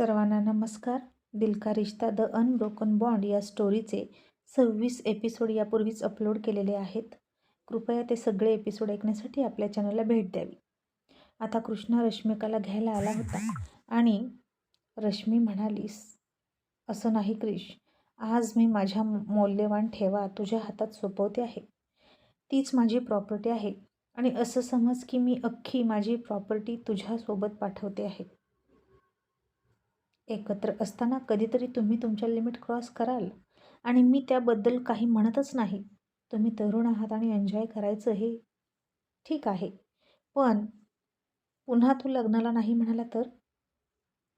सर्वांना नमस्कार. Dil Ka Rishta the unbroken bond या स्टोरीचे सव्वीस एपिसोड यापूर्वीच अपलोड केलेले आहेत. कृपया ते सगळे एपिसोड ऐकण्यासाठी आपल्या चॅनलला भेट द्यावी. आता कृष्णा रश्मिकाला घ्यायला आला होता आणि रश्मी म्हणालीस असं नाही क्रिश आज मी माझ्या मौल्यवान ठेवा तुझ्या हातात सोपवते आहे. तीच माझी प्रॉपर्टी आहे आणि असं समज की मी अख्खी माझी प्रॉपर्टी तुझ्यासोबत पाठवते आहे. एकत्र असताना कधीतरी तुम्ही तुमच्या लिमिट क्रॉस कराल. आणि मी त्याबद्दल काही म्हणतच नाही. तुम्ही तरुण आहात आणि एन्जॉय करायचं हे ठीक आहे. पण पुन्हा तू लग्नाला नाही म्हणाला तर?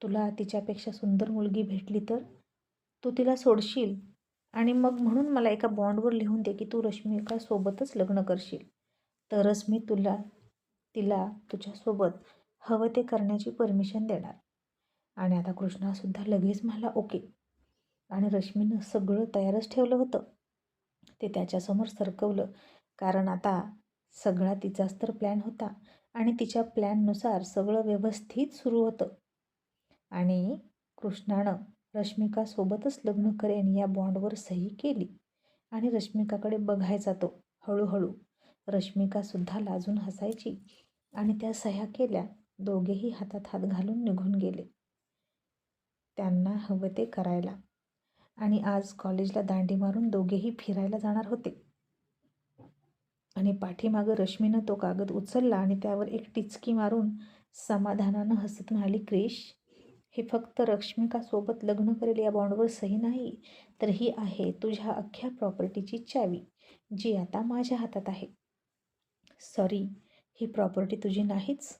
तुला तिच्यापेक्षा सुंदर मुलगी भेटली तर? तू तिला सोडशील? आणि मग म्हणून मला एका बॉन्डवर लिहून दे की तू रश्मिकासोबतच लग्न करशील. तरच मी तुला तिला तुझ्यासोबत हवं ते करण्याची परमिशन देणार. आणि आता कृष्णासुद्धा लगेच म्हणाला ओके. आणि रश्मीनं सगळं तयारच ठेवलं होतं. ते त्याच्यासमोर सरकवलं. कारण आता सगळा तिचाच तर प्लॅन होता. आणि तिच्या प्लॅननुसार सगळं व्यवस्थित सुरू होतं. आणि कृष्णानं रश्मिकासोबतच लग्न करेन या बॉन्डवर सही केली. आणि रश्मिकाकडे बघायचा तो हळूहळू. रश्मिकासुद्धा लाजून हसायची. आणि त्या सह्या केल्या. दोघेही हातात हात घालून निघून गेले. त्यांना हवं ते करायला. आणि आज कॉलेजला दांडी मारून दोघेही फिरायला जाणार होते. आणि पाठीमागं रश्मीनं तो कागद उचलला आणि त्यावर एक टिचकी मारून समाधानानं हसत म्हणाली क्रिश हे फक्त रश्मिकासोबत लग्न करेल या बॉन्डवर सही नाही तर ही आहे तुझ्या अख्ख्या प्रॉपर्टीची चावी जी आता माझ्या हातात आहे. सॉरी ही प्रॉपर्टी तुझी नाहीच.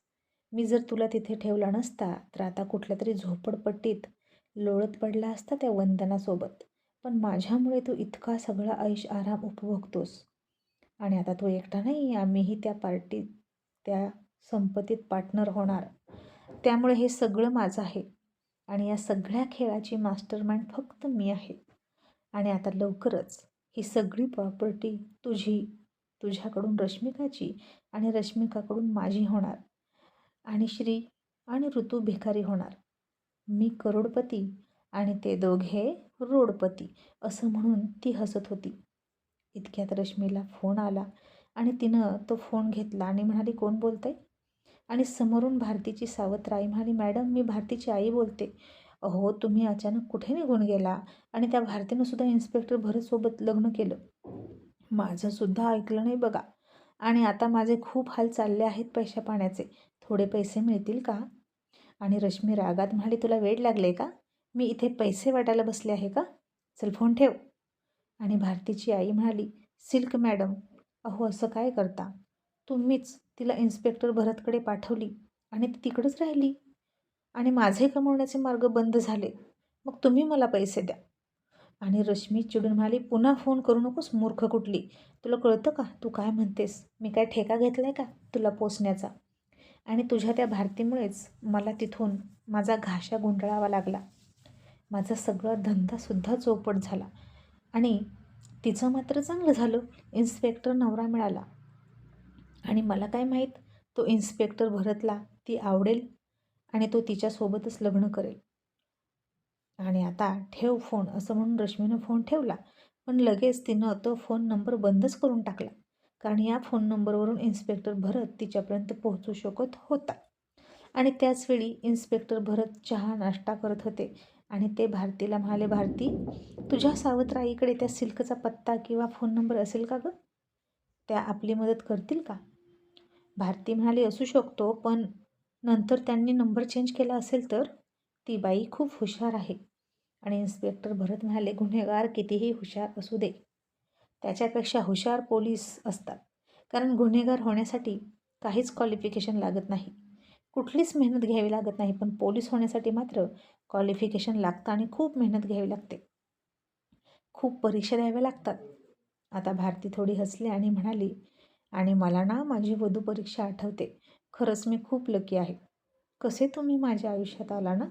मी जर तुला तिथे ठेवला नसता तर आता कुठल्या तरी झोपडपट्टीत लोळत पडला असता त्या वंदनासोबत. पण माझ्यामुळे तू इतका सगळा ऐश आराम उपभोगतोस. आणि आता तो एकटा नाही आम्हीही त्या पार्टीत त्या संपत्तीत पार्टनर होणार. त्यामुळे हे सगळं माझं आहे. आणि या सगळ्या खेळाची मास्टरमाइंड फक्त मी आहे. आणि आता लवकरच ही सगळी प्रॉपर्टी तुझी तुझ्याकडून रश्मिकाची आणि रश्मिकाकडून माझी होणार. आणि श्री आणि ऋतू भिकारी होणार. मी करोडपती आणि ते दोघे रोडपती असं म्हणून ती हसत होती. इतक्यात रश्मीला फोन आला आणि तिनं तो फोन घेतला आणि म्हणाली कोण बोलत आहे आणि समोरून भारतीची सावत्राई म्हणाली मॅडम मी भारतीची आई बोलते. अहो तुम्ही अचानक कुठे निघून गेला? आणि त्या भारतीनं सुद्धा इन्स्पेक्टर भरतसोबत लग्न केलं. माझंसुद्धा ऐकलं नाही बघा. आणि आता माझे खूप हाल चालले आहेत पैशा पाण्याचे थोडे पैसे मिळतील का? आणि रश्मी रागात म्हणाली तुला वेळ लागले का? मी इथे पैसे वाटायला बसले आहे का? चल फोन ठेव. आणि भारतीची आई म्हणाली सिल्क मॅडम अहो असं काय करता? तुम्हीच तिला इन्स्पेक्टर भरतकडे पाठवली आणि ती तिकडंच राहिली. आणि माझे कमवण्याचे मार्ग बंद झाले. मग तुम्ही मला पैसे द्या. आणि रश्मी चिडून म्हणाली पुन्हा फोन करू नकोस मूर्ख कुठली. तुला कळतं का? तू काय म्हणतेस? मी काय ठेका घेतला आहे का? तुला पोचण्याचा आणि तुझ्या त्या भारतीमुळेच मला तिथून माझा घाशा गुंडळावा लागला. माझा सगळा धंदासुद्धा चौपट झाला आणि तिचं मात्र चांगलं झालं. इन्स्पेक्टर नवरा मिळाला. आणि मला काय माहीत तो इन्स्पेक्टर भरतला ती आवडेल आणि तो तिच्यासोबतच लग्न करेल. आणि आता ठेव फोन असं म्हणून रश्मीनं फोन ठेवला. पण लगेच तिनं तो फोन नंबर बंदच करून टाकला. कारण या फोन नंबरवरून इन्स्पेक्टर भरत तिच्यापर्यंत पोहोचू शकत होता. आणि त्याचवेळी इन्स्पेक्टर भरत चहा नाश्ता करत होते. आणि ते भारतीला म्हणाले भारती तुझ्या सावत्राईकडे त्या सिल्कचा पत्ता किंवा फोन नंबर असेल का गं? त्या आपली मदत करतील का? भारती म्हणाली असू शकतो पण नंतर त्यांनी नंबर चेंज केला असेल तर ती बाई खूप हुशार आहे. आणि इन्स्पेक्टर भरत म्हणाले गुन्हेगार कितीही हुशार असू दे त्याच्यापेक्षा हुशार पोलीस असतात. कारण गुन्हेगार होण्यासाठी काहीच क्वालिफिकेशन लागत नाही. कुठलीच मेहनत घ्यावी लागत नाही पण पोलीस होण्यासाठी मात्र क्वालिफिकेशन लागतं आणि खूप मेहनत घ्यावी लागते. खूप परीक्षा द्याव्या लागतात. आता भारती थोडी हसली आणि म्हणाली आणि मला ना माझी वधू परीक्षा आठवते. खरंच मी खूप लकी आहे. कसे तुम्ही माझ्या आयुष्यात आला ना?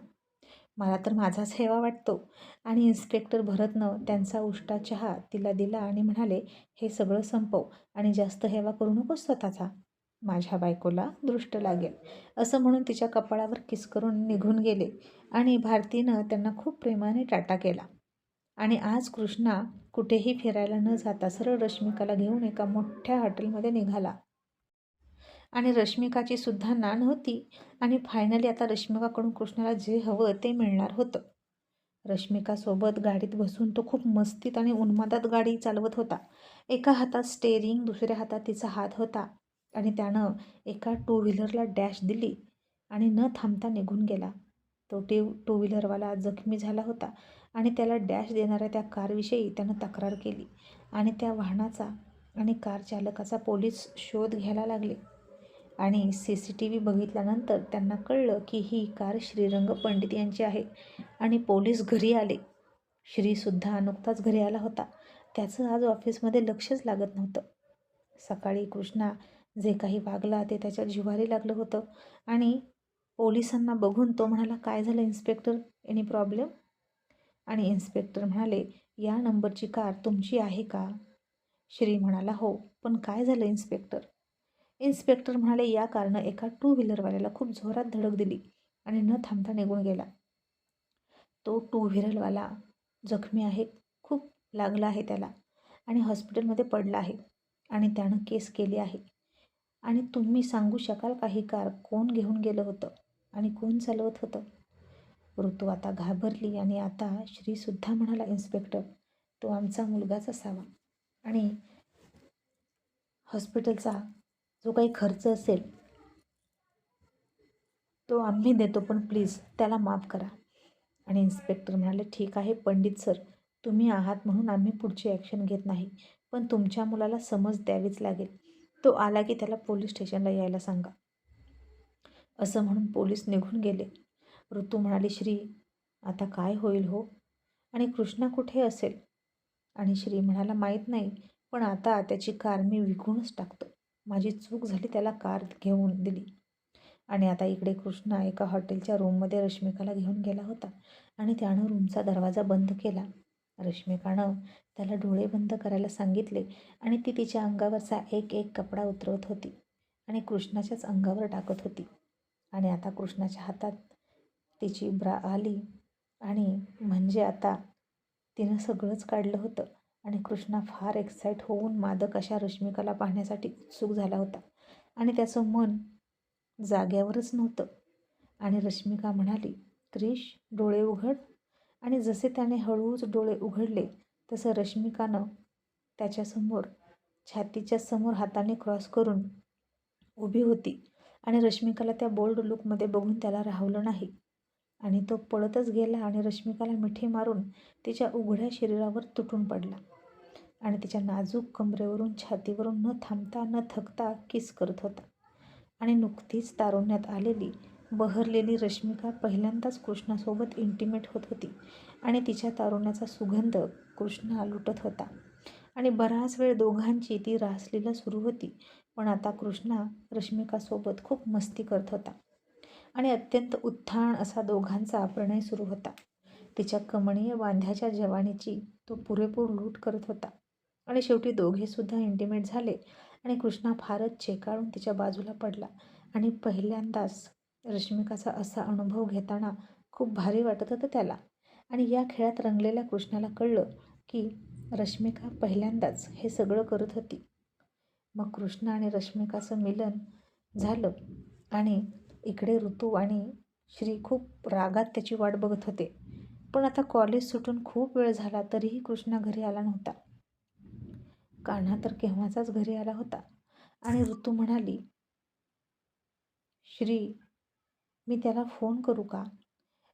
मला तर माझाच हेवा वाटतो. आणि इन्स्पेक्टर भरतनं त्यांचा उष्टा चहा तिला दिला आणि म्हणाले हे सगळं संपव आणि जास्त हेवा करू नकोस स्वतःचा. माझ्या बायकोला दृष्ट लागेल. असं म्हणून तिच्या कपाळावर किस करून निघून गेले आणि भारतीनं त्यांना खूप प्रेमाने टाटा केला. आणि आज कृष्णा कुठेही फिरायला न जाता सरळ रश्मिकाला घेऊन एका मोठ्या हॉटेलमध्ये निघाला. आणि रश्मिकाची सुद्धा ना होती. आणि फायनली आता रश्मिकाकडून कृष्णाला जे हवं ते मिळणार होतं. रश्मिकासोबत गाडीत बसून तो खूप मस्तीत आणि उन्मादात गाडी चालवत होता. एका हातात स्टेअरिंग दुसऱ्या हातात तिचा हात होता. आणि त्यानं एका टू व्हीलरला डॅश दिली आणि न थांबता निघून गेला. तो टी टू व्हीलरवाला जखमी झाला होता आणि त्याला डॅश देणाऱ्या त्या कारविषयी त्यानं तक्रार केली. आणि त्या वाहनाचा आणि कार चालकाचा पोलीस शोध घ्यायला लागले. आणि सी सी टी व्ही बघितल्यानंतर त्यांना कळलं की ही कार श्रीरंग पंडित यांची आहे आणि पोलीस घरी आले. श्रीसुद्धा नुकताच घरी आला होता. त्याचं आज ऑफिसमध्ये लक्षच लागत नव्हतं. सकाळी कृष्णा जे काही वागला ते त्याच्या जिवारी लागलं होतं आणि पोलिसांना बघून तो म्हणाला काय झालं इन्स्पेक्टर? एनी प्रॉब्लेम आणि इन्स्पेक्टर म्हणाले या नंबरची कार तुमची आहे का? श्री म्हणाला हो पण काय झालं इन्स्पेक्टर? इन्स्पेक्टर म्हणाले या कारनं एका टू व्हीलरवाल्याला खूप जोरात धडक दिली आणि न थांबता निघून गेला. तो टू व्हीलरवाला जखमी आहे खूप लागला आहे त्याला आणि हॉस्पिटलमध्ये पडला आहे आणि त्यानं केस केली आहे. आणि तुम्ही सांगू शकाल का ही कार कोण घेऊन गेलं होतं आणि कोण चालवत होतं? ऋतू आता घाबरली आणि आता श्रीसुद्धा म्हणाला इन्स्पेक्टर तो आमचा मुलगाच असावा आणि हॉस्पिटलचा जो काही खर्च असेल तो आम्ही देतो. पण प्लीज त्याला माफ करा. आणि इन्स्पेक्टर म्हणाले ठीक आहे पंडित सर तुम्ही आहात म्हणून आम्ही पुढची ॲक्शन घेत नाही. पण तुमच्या मुलाला समज द्यावीच लागेल. तो आला की त्याला पोलीस स्टेशनला यायला सांगा. असं म्हणून पोलीस निघून गेले. ऋतू म्हणाली श्री आता काय होईल हो? आणि कृष्णा कुठे असेल? आणि श्री म्हणाला माहीत नाही पण आता त्याची कार मी विकूनच टाकतो. माझी चूक झाली त्याला कार घेऊन दिली. आणि आता इकडे कृष्णा एका हॉटेलच्या रूममध्ये रश्मिकाला घेऊन गेला होता आणि त्यानं रूमचा दरवाजा बंद केला. रश्मिकानं त्याला डोळे बंद करायला सांगितले आणि ती तिच्या अंगावरचा एक एक कपडा उतरवत होती आणि कृष्णाच्याच अंगावर टाकत होती. आणि आता कृष्णाच्या हातात तिची ब्रा आली आणि म्हणजे आता तिनं सगळंच काढलं होतं. आणि कृष्णा फार एक्साईट होऊन मादक अशा रश्मिकाला पाहण्यासाठी उत्सुक झाला होता. आणि त्याचं मन जाग्यावरच नव्हतं. आणि रश्मिका म्हणाली क्रिश डोळे उघड. आणि जसे त्याने हळूच डोळे उघडले तसं रश्मिकानं त्याच्यासमोर छातीच्या समोर हाताने क्रॉस करून उभी होती. आणि रश्मिकाला त्या बोल्ड लुकमध्ये बघून त्याला राहवलं नाही. आणि तो पळतच गेला आणि रश्मिकाला मिठी मारून तिच्या उघड्या शरीरावर तुटून पडला. आणि तिच्या नाजूक कमरेवरून छातीवरून न थांबता न थकता किस करत होता. आणि नुकतीच तारुण्यात आलेली बहरलेली रश्मिका पहिल्यांदाच कृष्णासोबत इंटिमेट होत होती आणि तिच्या तारुण्याचा सुगंध कृष्णा लुटत होता. आणि बराच वेळ दोघांची ती रासलीला सुरू होती पण आता कृष्णा रश्मिकासोबत खूप मस्ती करत होता. आणि अत्यंत उत्थान असा दोघांचा प्रणय सुरू होता. तिच्या कमणीय बांध्याच्या जवानीची तो पुरेपूर लूट करत होता. आणि शेवटी दोघेसुद्धा इंटिमेट झाले आणि कृष्णा फारच चेकाळून तिच्या बाजूला पडला. आणि पहिल्यांदाच रश्मिकाचा असा अनुभव घेताना खूप भारी वाटत होतं त्याला. आणि या खेळात रंगलेल्या कृष्णाला कळलं की रश्मिका पहिल्यांदाच हे सगळं करत होती. मग कृष्ण आणि रश्मिकाचं मिलन झालं आणि इकडे ऋतू आणि श्री खूप रागात त्याची वाट बघत होते. पण आता कॉलेज सुटून खूप वेळ झाला तरीही कृष्णा घरी आला नव्हता. कान्हा तर केव्हाचाच घरी आला होता. आणि ऋतू म्हणाली श्री मी त्याला फोन करू का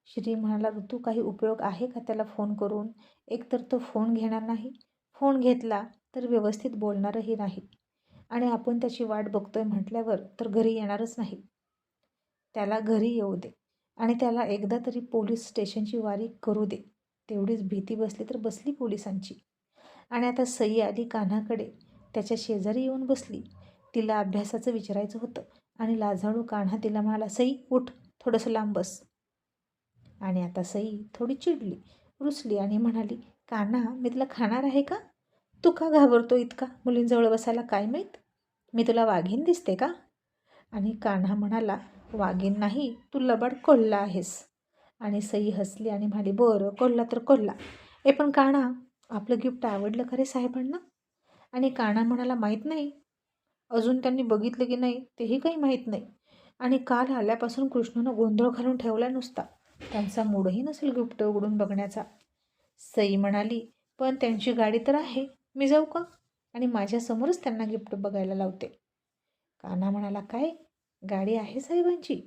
श्री म्हणाला ऋतू काही उपयोग आहे का त्याला फोन करून? एकतर तो फोन घेणार नाही. फोन घेतला तर व्यवस्थित बोलणारही नाही. आणि आपण त्याची वाट बघतोय म्हटल्यावर तर घरी येणारच नाही. त्याला घरी येऊ दे आणि त्याला एकदा तरी पोलीस स्टेशनची वारी करू दे. तेवढीच भीती बसली तर बसली पोलिसांची. आणि आता सई आली कान्हाकडे. त्याच्या शेजारी येऊन बसली. तिला अभ्यासाचं विचारायचं होतं आणि लाजाळू कान्हा तिला म्हणाला सई उठ थोडंसं लांब बस. आणि आता सई थोडी चिडली रुसली आणि म्हणाली कान्हा मी तुला खाणार आहे का? तू का घाबरतो इतका? मुलींजवळ बसायला काय माहीत? मी तुला वाघीन दिसते का? आणि कान्हा म्हणाला वागीन नाही तू लबाड कोल्हा आहेस. आणि सई हसली आणि म्हणाली बरं कोल्हा तर कोल्हा. ए पण काणा आपलं गिफ्ट आवडलं खरे साहेबांना? आणि काणा म्हणाला माहीत नाही. अजून त्यांनी बघितलं की नाही तेही काही माहीत नाही. आणि काल आल्यापासून कृष्णानं गोंधळ घालून ठेवला नुसता. त्यांचा मूडही नसेल गिफ्ट उघडून बघण्याचा. सई म्हणाली पण त्यांची गाडी तर आहे मी जाऊ का? आणि माझ्यासमोरच त्यांना गिफ्ट बघायला लावते. काना म्हणाला काय? गाडी आहे साहेबांची?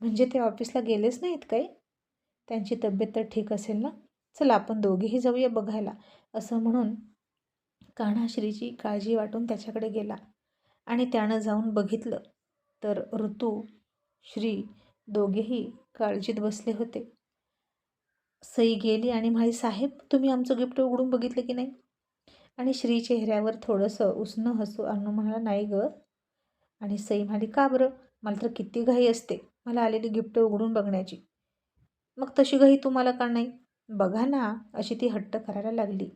म्हणजे ते ऑफिसला गेलेच नाहीत काय? त्यांची तब्येत तर ठीक असेल ना? चला आपण दोघेही जाऊया बघायला असं म्हणून कान्हा श्रीची काळजी वाटून त्याच्याकडे गेला. आणि त्यानं जाऊन बघितलं तर ऋतू श्री दोघेही काळजीत बसले होते. सई गेली आणि म्हणाली साहेब तुम्ही आमचं गिफ्ट उघडून बघितलं की नाही? आणि श्री चेहऱ्यावर थोडंसं उसणं हसू आणून म्हणाला नाही ग. आणि सई म्हणाली का बरं? मला तर किती घाई असते. मला आलेली गिफ्ट उघडून बघण्याची. मग तशी घाई तुम्हाला का नाही? बघा ना अशी ती हट्ट करायला लागली.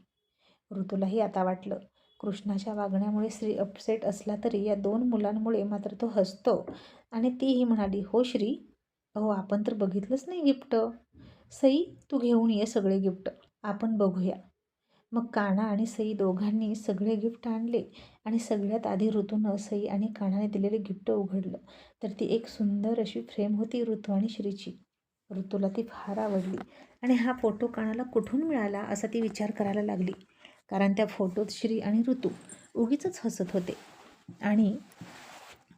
ऋतूलाही आता वाटलं. कृष्णाच्या वागण्यामुळे श्री अपसेट असला तरी या दोन मुलांमुळे मात्र तो हसतो आणि तीही म्हणाली हो श्री अहो आपण तर बघितलंच नाही गिफ्ट. सई तू घेऊन ये सगळे गिफ्ट. आपण बघूया. मग काना आणि सई दोघांनी सगळे गिफ्ट आणले आणि सगळ्यात आधी ऋतूनं सई आणि कानाने दिलेले गिफ्ट उघडलं. तर ती एक सुंदर अशी फ्रेम होती ऋतू आणि श्रीची. ऋतूला ती फार आवडली आणि हा फोटो कानाला कुठून मिळाला असा ती विचार करायला लागली. कारण त्या फोटोत श्री आणि ऋतू उगीच हसत होते आणि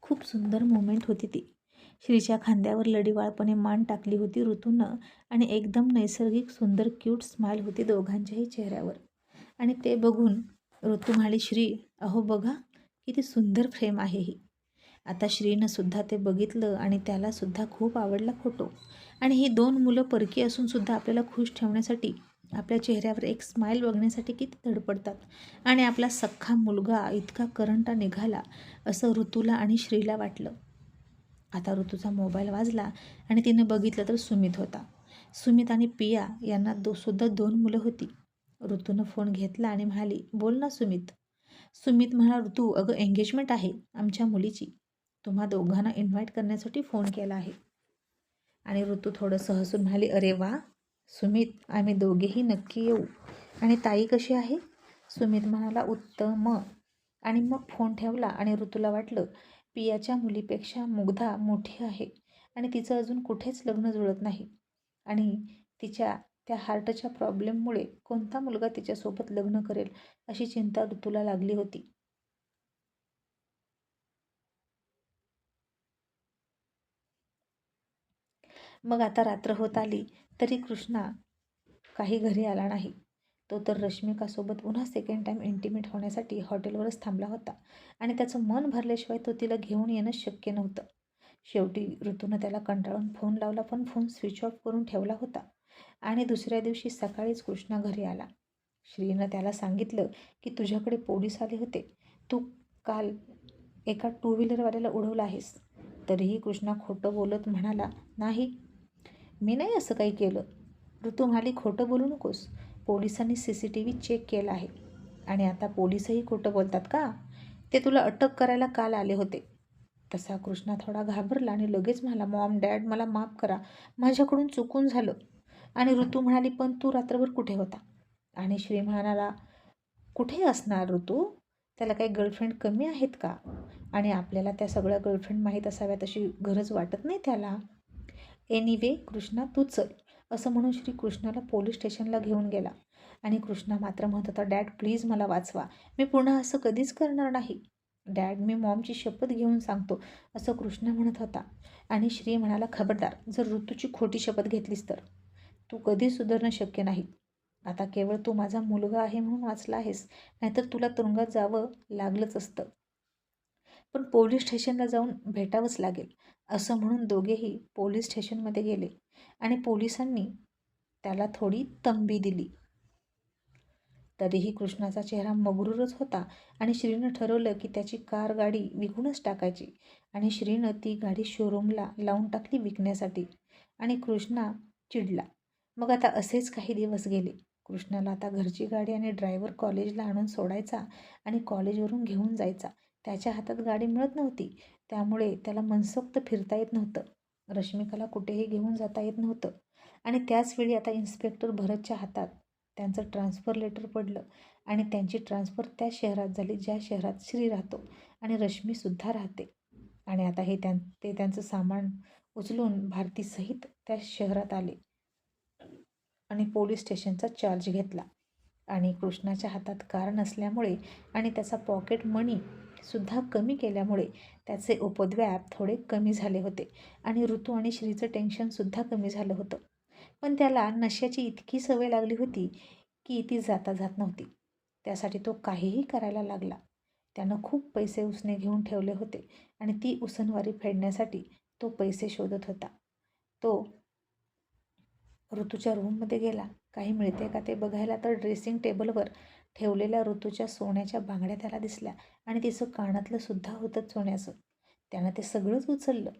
खूप सुंदर मुमेंट होती ती. श्रीच्या खांद्यावर लढीवाळपणे मान टाकली होती ऋतूनं आणि एकदम नैसर्गिक सुंदर क्यूट स्माईल होती दोघांच्याही चेहऱ्यावर. आणि ते बघून ऋतू म्हणाली श्री अहो बघा किती सुंदर फ्रेम आहे ही. आता श्रीनं सुद्धा ते बघितलं आणि त्यालासुद्धा खूप आवडला फोटो. आणि ही दोन मुलं परकी असूनसुद्धा आपल्याला खुश ठेवण्यासाठी आपल्या चेहऱ्यावर एक स्माईल बघण्यासाठी किती धडपडतात आणि आपला सख्खा मुलगा इतका करंटा निघाला असं ऋतूला आणि श्रीला वाटलं. आता ऋतूचा मोबाईल वाजला आणि तिनं बघितलं तर सुमित होता. सुमित आणि पिया यांना दो सुद्धा दोन मुलं होती. ऋतूनं फोन घेतला आणि म्हणाली बोल ना सुमित. सुमित म्हणा ऋतू अगं एंगेजमेंट आहे आमच्या मुलीची. तुम्हा दोघांना इन्व्हाइट करण्यासाठी फोन केला आहे. आणि ऋतू थोडंसं हसून म्हणाली अरे वा सुमित आम्ही दोघेही नक्की येऊ. आणि ताई कशी आहे? सुमित म्हणाला उत्तम. आणि मग फोन ठेवला आणि ऋतूला वाटलं पियाच्या मुलीपेक्षा मुग्धा मोठी आहे आणि तिचं अजून कुठेच लग्न जुळत नाही. आणि तिच्या त्या हार्टच्या प्रॉब्लेममुळे कोणता मुलगा तिच्यासोबत लग्न करेल अशी चिंता ऋतूला लागली होती. मग आता रात्र होत आली तरी कृष्णा काही घरी आला नाही. तो तर रश्मिकासोबत पुन्हा सेकंड टाईम इंटिमेट होण्यासाठी हॉटेलवरच थांबला होता आणि त्याचं मन भरल्याशिवाय तो तिला घेऊन येणं शक्य नव्हतं. शेवटी ऋतूनं त्याला कंटाळून फोन लावला पण फोन स्विच ऑफ करून ठेवला होता. आणि दुसऱ्या दिवशी सकाळीच कृष्णा घरी आला. श्रीनं त्याला सांगितलं की तुझ्याकडे पोलीस आले होते. तू काल एका टू व्हीलरवाल्याला उडवलं आहेस. तरीही कृष्णा खोटं बोलत म्हणाला नाही मी नाही असं काही केलं. ऋतू म्हणाली खोटं बोलू नकोस. पोलिसांनी C C T V check केला आहे. आणि आता पोलिसही खोटं बोलतात का? ते तुला अटक करायला काल आले होते. तसा कृष्णा थोडा घाबरला आणि लगेच म्हणाला मॉम डॅड मला माफ करा. माझ्याकडून चुकून झालं. आणि ऋतू म्हणाली पण तू रात्रभर कुठे होता? आणि श्री म्हणाला कुठे असणार ऋतू? त्याला काही गर्लफ्रेंड कमी आहेत का? आणि आपल्याला त्या सगळ्या गर्लफ्रेंड माहीत असाव्यात अशी गरज वाटत नाही त्याला? एनिवे कृष्णा तू चल असं म्हणून श्री कृष्णाला पोलीस स्टेशनला घेऊन गेला. आणि कृष्णा मात्र म्हणत होता डॅड प्लीज मला वाचवा. मी पुन्हा असं कधीच करणार नाही. डॅड मी मॉमची शपथ घेऊन सांगतो असं कृष्णा म्हणत होता. आणि श्री म्हणाला खबरदार जर ऋतूची खोटी शपथ घेतलीस तर. तू कधी सुधारणं शक्य नाही आता केवळ तू माझा मुलगा आहे म्हणून वाचला आहेस नाहीतर तुला तुरुंगात जावं लागलंच असतं. पण पोलीस स्टेशनला जाऊन भेटावंच लागेल असं म्हणून दोघेही पोलीस स्टेशनमध्ये गेले आणि पोलिसांनी त्याला थोडी तंबी दिली. तरीही कृष्णाचा चेहरा मगरूरच होता आणि श्रीनं ठरवलं की त्याची कार गाडी विकूनच टाकायची आणि श्रीनं ती गाडी शोरूमला लावून टाकली विकण्यासाठी आणि कृष्णा चिडला. मग आता असेच काही दिवस गेले. कृष्णाला आता घरची गाडी आणि ड्रायव्हर कॉलेजला आणून सोडायचा आणि कॉलेजवरून घेऊन जायचा. त्याच्या हातात गाडी मिळत नव्हती. त्यामुळे त्याला मनसोक्त फिरता येत नव्हतं. रश्मिकाला कुठेही घेऊन जाता येत नव्हतं. आणि त्याचवेळी आता इन्स्पेक्टर भरतच्या हातात त्यांचं ट्रान्सफर लेटर पडलं आणि त्यांची ट्रान्सफर त्या शहरात झाली ज्या शहरात श्री राहतो आणि रश्मीसुद्धा राहते. आणि आता हे त्यां ते त्यांचं सामान उचलून भारतीसहित त्या शहरात आले. आणि पोलीस स्टेशनचा चार्ज घेतला. आणि कृष्णाच्या हातात कार नसल्यामुळे आणि त्याचा पॉकेट मनी सुद्धा कमी केल्यामुळे त्याचे उपद्व्याप थोडे कमी झाले होते आणि ऋतू आणि श्रीचं टेन्शनसुद्धा कमी झालं होतं. पण त्याला नशाची इतकी सवय लागली होती की ती जाता जात नव्हती. त्यासाठी तो काहीही करायला लागला. त्यानं खूप पैसे उसने घेऊन ठेवले होते आणि ती उसनवारी फेडण्यासाठी तो पैसे शोधत होता. तो ऋतूच्या रूममध्ये गेला. काही मिळते का ते बघायला तर ड्रेसिंग टेबलवर ठेवलेल्या ऋतूच्या सोन्याच्या बांगड्या त्याला दिसल्या आणि तिचं कानातलं सुद्धा होतं सोन्याचं. त्यानं ते सगळंच उचललं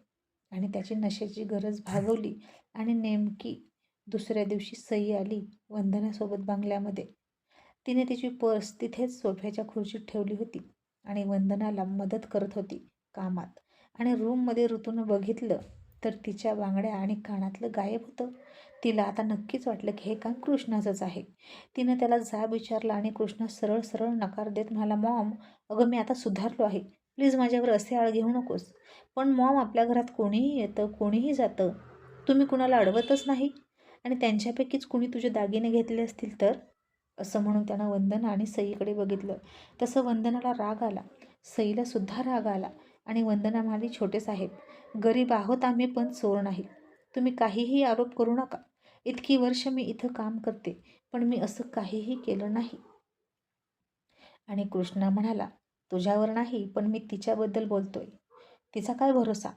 आणि त्याची नशेची गरज भागवली आणि नेमकी दुसऱ्या दिवशी सई आली वंदनासोबत बांगल्यामध्ये. तिने तिची पर्स तिथेच सोफ्याच्या खुर्चीत ठेवली होती आणि वंदनाला मदत करत होती कामात आणि रूममध्ये ऋतूनं बघितलं तर तिच्या बांगड्या आणि कानातलं गायब होतं. तिला आता नक्कीच वाटलं की हे काम कृष्णाचंच आहे. तिनं त्याला जाब विचारला आणि कृष्णा सरळ सरळ नकार देत म्हणाला मॉम अगं मी आता सुधारलो आहे. प्लीज माझ्यावर असे आळ घेऊ नकोस. पण मॉम आपल्या घरात कोणीही येतं कोणीही जातं. तुम्ही कुणाला अडवतच नाही. आणि त्यांच्यापैकीच कुणी तुझे दागिने घेतले असतील तर? असं म्हणून त्यानं वंदना आणि सईकडे बघितलं. तसं वंदनाला राग आला. सईला सुद्धा राग आला. आणि वंदना म्हणाली छोटे साहेब गरीब आहोत आम्ही पण चोर नाही. तुम्ही काहीही आरोप करू नका. इतकी वर्ष मी इथं काम करते पण मी असं काहीही केलं नाही. आणि कृष्णा म्हणाला तुझ्यावर नाही पण मी तिच्याबद्दल बोलतोय. तिचा काय भरोसा?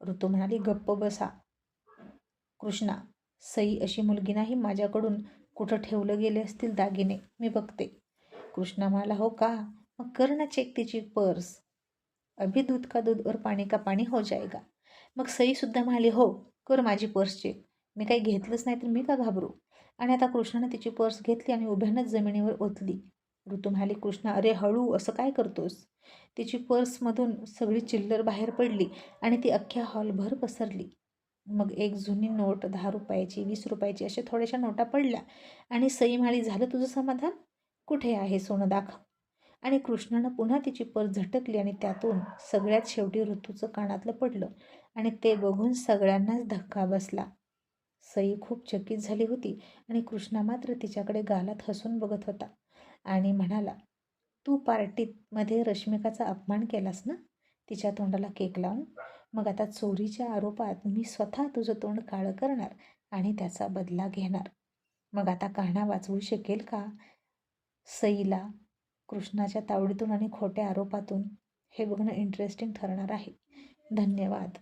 ऋतू म्हणाली गप्प बसा. कृष्णा सई अशी मुलगी नाही माझ्याकडून कुठं ठेवलं गेले असतील दागिने मी बघते. कृष्णा म्हणाला हो का? मग कर ना चेक तिची पर्स. अभि दूध का दूध और पाणी का पाणी हो जाएगा मग सईसुद्धा म्हणाली हो कर माझी पर्स चेक. मी काही घेतलंच नाही तर मी का घाबरू? आणि आता कृष्णाने तिची पर्स घेतली आणि उभ्यानंच जमिनीवर ओतली. ऋतू म्हणाली कृष्णा अरे हळू असं काय करतोस? तिची पर्समधून सगळी चिल्लर बाहेर पडली आणि ती अख्ख्या हॉलभर पसरली. मग एक जुनी नोट दहा रुपयाची वीस रुपयाची अशा थोड्याशा नोटा पडल्या आणि सई म्हणाली झालं तुझं समाधान? कुठे आहे सोनं दाखव. आणि कृष्णानं पुन्हा तिची पर्स झटकली आणि त्यातून सगळ्यात शेवटी ऋतूचं कानातलं पडलं. आणि ते बघून सगळ्यांनाच धक्का बसला. सई खूप चकित झाली होती आणि कृष्णा मात्र तिच्याकडे गालात हसून बघत होता आणि म्हणाला तू पार्टीमध्ये रश्मिकाचा अपमान केलास ना? तिच्या तोंडाला केक लावून? मग आता चोरीच्या आरोपात मी स्वतः तुझं तोंड काळं करणार आणि त्याचा बदला घेणार. मग आता कान्हा वाचवू शकेल का? सईला कृष्णाच्या तावडीतून आणि खोट्या आरोपातून हे बघणं इंटरेस्टिंग ठरणार आहे. धन्यवाद.